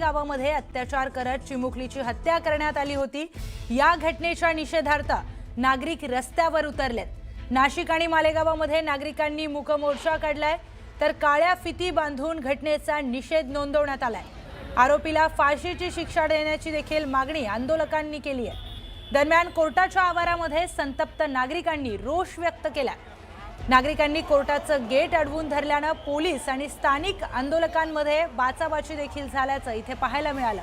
गावामध्ये अत्याचार करत चिमुकलीची हत्या करण्यात आली होती. या घटनेच्या निषेधार्थ नागरिक रस्त्यावर उतरलेत. नाशिक आणि मालेगावामध्ये नागरिकांनी मुकमोर्चा काढलाय. तर काळ्या फिती बांधून घटनेचा निषेध नोंदवण्यात आलाय. आरोपीला फाशीची शिक्षा देण्याची देखील मागणी आंदोलकांनी केली आहे. दरम्यान कोर्टाच्या आवारामध्ये संतप्त नागरिकांनी रोष व्यक्त केला नागरिकांनी कोर्टाचं गेट अडवून धरल्यानं पोलीस आणि स्थानिक आंदोलकांमध्ये बाचाबाची देखील झाल्याचं इथे पाहायला मिळालं.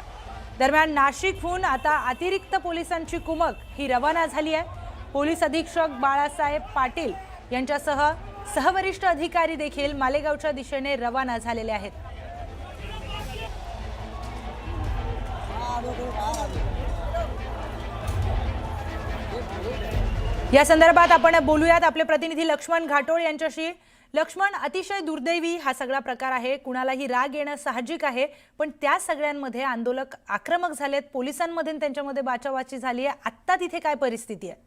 दरम्यान नाशिकहून आता अतिरिक्त पोलिसांची कुमक ही रवाना झाली आहे. पोलीस अधीक्षक बाळासाहेब पाटील यांच्यासह सहवरिष्ठ अधिकारी देखील मालेगावच्या दिशेने रवाना झालेले आहेत. या संदर्भात आपण बोलूयात आपले प्रतिनिधी लक्ष्मण घाटोळ यांच्याशी. लक्ष्मण अतिशय दुर्दैवी हा सगळा प्रकार आहे. कुणालाही राग येणं साहजिक आहे पण त्या सगळ्यांमध्ये आंदोलक आक्रमक झालेत. पोलिसांमध्ये त्यांच्यामध्ये बाचाबाची झाली आहे आत्ता तिथे काय परिस्थिती आहे?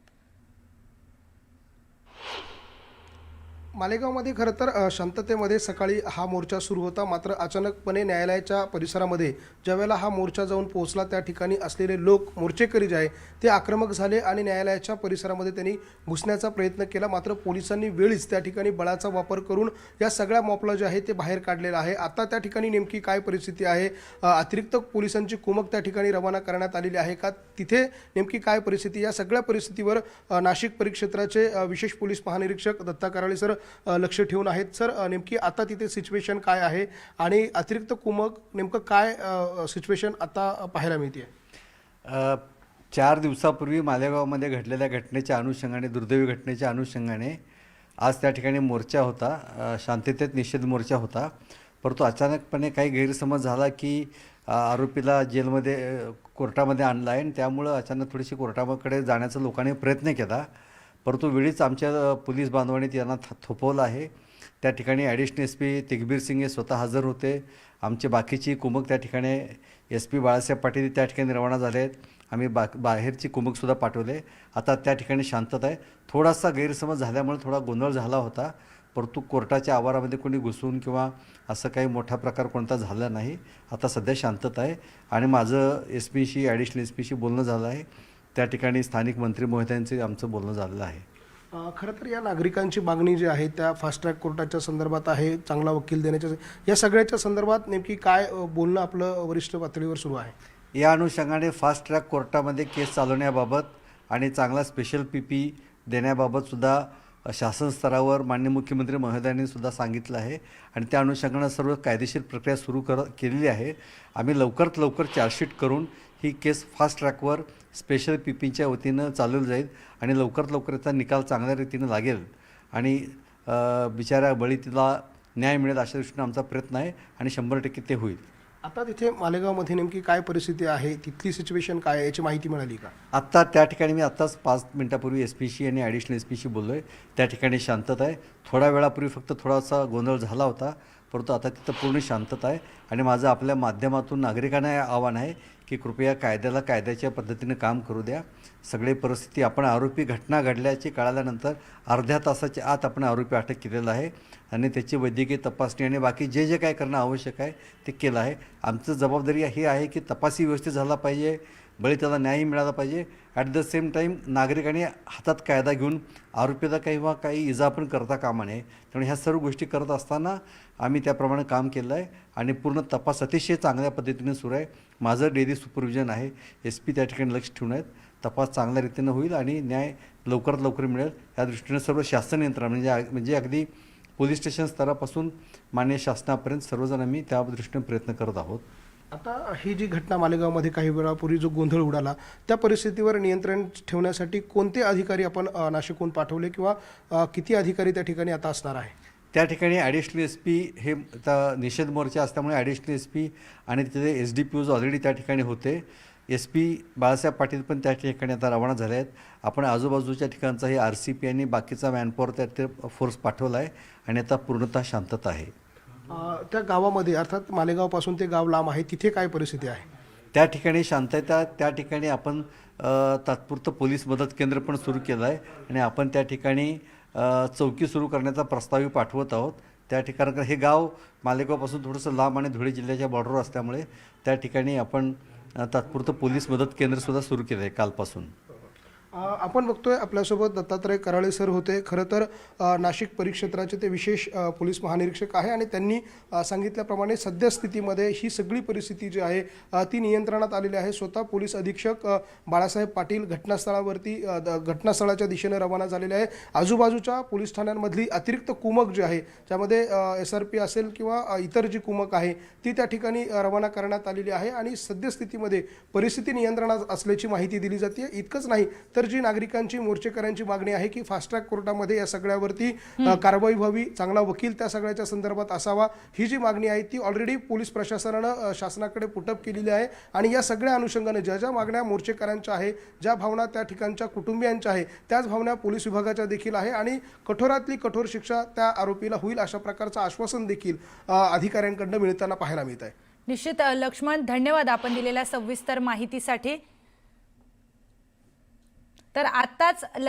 मालेगावमध्ये खरं तर शांततेमध्ये सकाळी हा मोर्चा सुरू होता. मात्र अचानकपणे न्यायालयाच्या परिसरामध्ये ज्यावेळेला हा मोर्चा जाऊन पोहोचला त्या ठिकाणी असलेले लोक मोर्चेकरी जे आहे ते आक्रमक झाले आणि न्यायालयाच्या परिसरामध्ये त्यांनी घुसण्याचा प्रयत्न केला. मात्र पोलिसांनी वेळीच त्या ठिकाणी बळाचा वापर करून या सगळ्या मॉपला जे आहे ते बाहेर काढलेलं आहे. आता त्या ठिकाणी नेमकी काय परिस्थिती आहे? अतिरिक्त पोलिसांची कुमक त्या ठिकाणी रवाना करण्यात आलेली आहे का? तिथे नेमकी काय परिस्थिती? या सगळ्या परिस्थितीवर नाशिक परिक्षेत्राचे विशेष पोलीस महानिरीक्षक दत्ता कराळे सर लक्ष ठेवून आहेत. सर नेमकी आता तिथे सिच्युएशन काय आहे? आणि अतिरिक्त कुमक नेमकं काय सिच्युएशन आता पाहायला मिळते चार दिवसापूर्वी मालेगावमध्ये घडलेल्या घटनेच्या अनुषंगाने दुर्दैवी घटनेच्या अनुषंगाने आज त्या ठिकाणी मोर्चा होता. शांततेत निषेध मोर्चा होता. परंतु अचानकपणे काही गैरसमज झाला की आरोपीला जेलमध्ये कोर्टामध्ये आणला आहे आणि त्यामुळं अचानक थोडीशी कोर्टाकडे जाण्याचा लोकांनी प्रयत्न केला. परंतु वेळीच आमच्या पोलीस बांधवांनी त्यांना थोपवलं आहे. त्या ठिकाणी additional S P Tigbir Singh हे स्वतः हजर होते. आमचे बाकीची कुमक त्या ठिकाणी एस पी बाळासाहेब पाटील त्या ठिकाणी रवाना झाले आहेत आम्ही बा बाहेरची कुमकसुद्धा पाठवले. आता त्या ठिकाणी शांतता आहे. थोडासा गैरसमज झाल्यामुळे थोडा गोंधळ झाला होता. परंतु कोर्टाच्या आवारामध्ये कोणी घुसून किंवा असं काही मोठा प्रकार कोणता झाला नाही. आता सध्या शांतता आहे. आणि माझं एस पीशी ॲडिशनल एस पीशी बोलणं झालं आहे. त्या ठिकाणी स्थानिक मंत्री महोदयांचे आमचं बोलणं झालेलं आहे. खरं तर या नागरिकांची मागणी जी आहे त्या फास्ट ट्रॅक कोर्टाच्या संदर्भात आहे चांगला वकील देण्याच्या या सगळ्याच्या संदर्भात नेमकी काय बोलणं आपलं वरिष्ठ पातळीवर सुरू आहे? या अनुषंगाने फास्ट ट्रॅक कोर्टामध्ये केस चालवण्याबाबत आणि चांगला स्पेशल पी पी देण्याबाबत सुद्धा शासन स्तरावर मान्य मुख्यमंत्री महोदयांनी सुद्धा सांगितलं आहे आणि त्या अनुषंगानं सर्व कायदेशीर प्रक्रिया सुरू कर केलेली आहे. आम्ही लवकरात लवकर चार्जशीट करून ही केस फास्ट ट्रॅकवर स्पेशल पी पीच्या वतीनं चालवली जाईल आणि लवकरात लवकर याचा निकाल चांगल्या रीतीनं लागेल. आणि बिचाऱ्या बळीतीला न्याय मिळेल अशा दृष्टीनं आमचा प्रयत्न आहे आणि शंभर टक्के ते होईल. आता तिथे मालेगावमध्ये नेमकी काय परिस्थिती आहे? तिथली सिच्युएशन काय आहे? याची माहिती मिळाली का? आत्ता त्या ठिकाणी मी आत्ताच पाच मिनटापूर्वी एस पीशी आणि ॲडिशनल एस पीशी बोललो आहे त्या ठिकाणी शांतता आहे. थोड्या वेळापूर्वी फक्त थोडासा गोंधळ झाला होता. परंतु आता तिथं पूर्ण शांतता आहे आणि माझं आपल्या माध्यमातून नागरिकांना हे आव्हान आहे की कृपया कायद्याला कायद्याच्या पद्धतीने काम करू द्या. सगळे परिस्थिती आपण आरोपी घटना घडल्याची कळाल्यानंतर अर्ध्या तासाच्या आत आपण आरोपी अटक केलेला आहे आणि त्याची वैद्यकीय तपासणी आणि बाकी जे जे काय करणं आवश्यक आहे ते केलं आहे. आमचं जबाबदारी ही आहे की तपासही व्यवस्थित झाला पाहिजे. बळी त्याला न्यायही मिळाला पाहिजे. ॲट द सेम टाईम नागरिकांनी हातात कायदा घेऊन आरोपीला किंवा काही इजा पण करता कामा नये. त्यामुळे ह्या सर्व गोष्टी करत असताना आम्ही त्याप्रमाणे काम केलं आहे आणि पूर्ण तपास अतिशय चांगल्या पद्धतीने सुरू आहे. माझं डेली सुपरविजन आहे. एस पी त्या ठिकाणी लक्ष ठेवून आहेत. तपास चांगल्या रीतीनं होईल आणि न्याय लवकरात लवकर मिळेल. या दृष्टीने सर्व शासन यंत्रणा म्हणजे म्हणजे अगदी पोलीस स्टेशन स्तरापासून मान्य शासनापर्यंत सर्वजण आम्ही त्या दृष्टीने प्रयत्न करत आहोत. आता ही जी घटना मालेगावमध्ये काही वेळापूर्वी जो गोंधळ उडाला त्या परिस्थितीवर नियंत्रण ठेवण्यासाठी कोणते अधिकारी आपण नाशिकहून पाठवले किंवा किती अधिकारी त्या ठिकाणी आता असणार आहे? त्या ठिकाणी ॲडिशनल एस पी हे आता निषेध मोर्चा असल्यामुळे ॲडिशनल एस पी आणि तिथे S D P Os already त्या ठिकाणी होते. एस पी बाळासाहेब पाटील पण त्या ठिकाणी आता रवाना झाले आहेत. आपण आजूबाजूच्या ठिकाणचा हे आर सी पी आणि बाकीचा मॅनपॉवर त्या ते फोर्स पाठवला आहे आणि आता पूर्णतः शांतता आहे. त्या गावामध्ये अर्थात मालेगावपासून ते गाव लांब आहे तिथे काय परिस्थिती आहे? त्या ठिकाणी शांतता त्या ठिकाणी आपण तात्पुरतं पोलीस मदत केंद्र पण सुरू केलं आहे आणि आपण त्या ठिकाणी चौकी सुरू करण्याचा प्रस्तावही पाठवत आहोत. त्या ठिकाणी हे गाव मालेगावपासून थोडंसं लांब आणि धुळे जिल्ह्याच्या बॉर्डरवर असल्यामुळे त्या ठिकाणी आपण तात्पुरतं पोलीस मदत केंद्रसुद्धा सुरू केलं आहे कालपासून. आपण बघतोय आपल्यासोबत दत्तात्रय कराळे सर होते. खरं तर नाशिक परिक्षेत्राचे ते विशेष पोलीस महानिरीक्षक आहे आणि त्यांनी सांगितल्याप्रमाणे सद्यस्थितीमध्ये ही सगळी परिस्थिती जी आहे ती नियंत्रणात आलेली आहे. स्वतः पोलीस अधीक्षक बाळासाहेब पाटील घटनास्थळावरती द- घटनास्थळाच्या दिशेने रवाना झालेले आहे. आजूबाजूच्या पोलीस ठाण्यांमधली अतिरिक्त कुमक जी आहे ज्यामध्ये एस आर पी असेल किंवा इतर जी कुमक आहे ती त्या ठिकाणी रवाना करण्यात आलेली आहे आणि सद्यस्थितीमध्ये परिस्थिती नियंत्रणात असल्याची माहिती दिली जाते. इतकंच नाही तर जी नागरिकांची मोर्चेकऱ्यांची मागणी आहे की फास्ट ट्रॅक कोर्टामध्ये या सगळ्यावरती कारवाई व्हावी चांगला वकील त्या सगळ्याच्या संदर्भात असावा ही जी मागणी आहे ती ऑलरेडी पोलीस प्रशासनानं शासनाकडे पुटअप केलेली आहे. आणि या सगळ्या अनुषंगाने ज्या ज्या मागण्या मोर्चेकऱ्यांच्या आहे ज्या भावना त्या ठिकाणच्या कुटुंबियांच्या आहे त्याच भावना पोलीस विभागाच्या देखील आहे. आणि कठोरातली कठोर शिक्षा त्या आरोपीला होईल अशा प्रकारचं आश्वासन देखील अधिकाऱ्यांकडनं मिळताना पाहायला मिळत आहे निश्चित लक्ष्मण धन्यवाद आपण दिलेल्या सविस्तर माहितीसाठी. तर आत्ताच लक्ष